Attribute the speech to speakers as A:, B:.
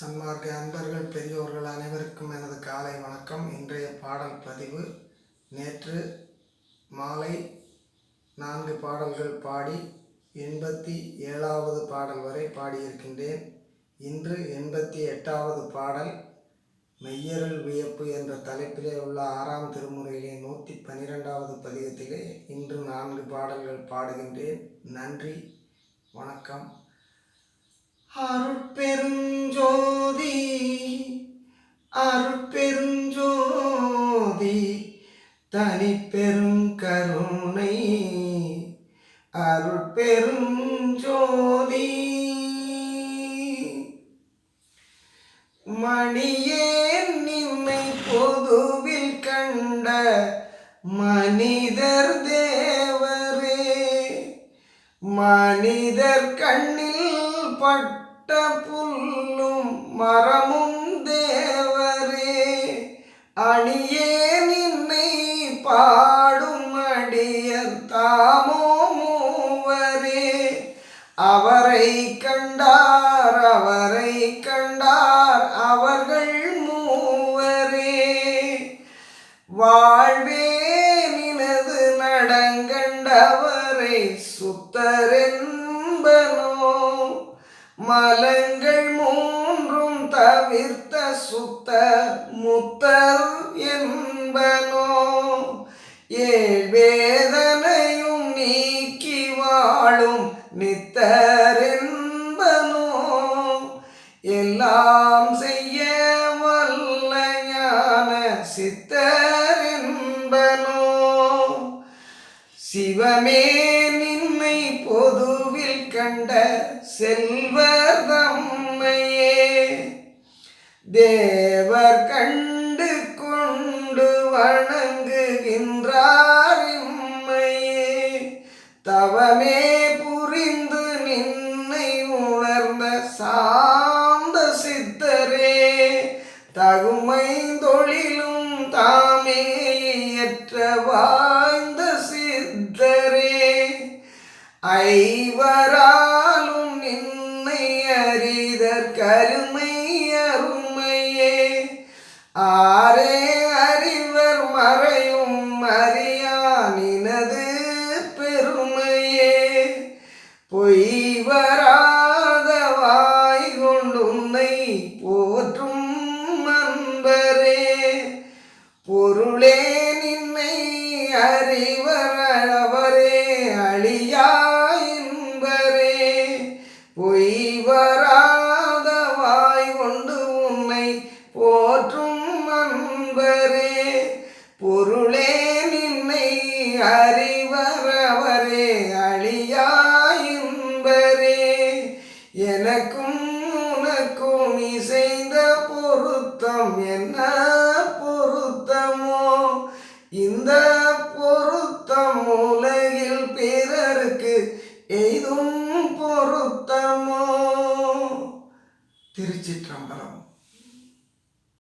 A: சன்மார்க்க அன்பர்கள் பெரியோர்கள் அனைவருக்கும் எனது காலை வணக்கம். இன்றைய பாடல் பதிவு. நேற்று மாலை நான்கு பாடல்கள் பாடி எண்பத்தி ஏழாவது பாடல் வரை பாடியிருக்கின்றேன். இன்று எண்பத்தி எட்டாவது பாடல் மெய்யருள் வியப்பு என்ற தலைப்பிலே உள்ள ஆறாம் திருமுறையிலே நூற்றி பன்னிரெண்டாவது பதிகத்திலே இன்று நான்கு பாடல்கள் பாடுகின்றேன். நன்றி. வணக்கம். அருட்பெருஞ்சோதி அருட்பெருஞ்சோதி தனி தனிப்பெருங்கருணை அருட்பெருஞ்சோதி. மணியே நின்னை பொதுவில் கண்ட மனிதர் தேவரே மனிதர் கண்ணில் பட்ட புல்லும் மரமும் தேவரே. அணியே நின்னை பாடும் அடியர் தாமோ மூவரே. அவரை கண்டார் அவரை கண்டார் அவர்கள் மூவரே. வாழ்வே நினது நடங்கண்டவரை சுத்தரென் மலங்கள் மூன்றும் தவிர்த்த சுத்த முத்தர் என்பனோ? ஏழ்வேதனையும் நீக்கி வாழும் நித்தர் என்பனோ? எல்லாம் செய்ய வல்ல ஞான சித்தரென்பனோ சிவமே நின்னை பொது கண்ட செல்வதம்மையே தேவர் கண்டு கொண்டு வணங்குகின்றார் இம்மையே. தவமே புரிந்து நின்னை உணர்ந்த சா அருமை அருமையே ஆரே அறிவர் மறையும் அறியானினது பெருமையே. பொய் வராத வாய் கொண்டுன்னை போற்றும் நண்பரே. பொருளே எனக்கும் உனக்கும் இசைந்த பொருத்தம். என்ன பொருத்தமோ? இந்த பொருத்தம் உலகில் பிறருக்கு எய்தும் பொருத்தமோ? திருச்சிற்றம்பலம்.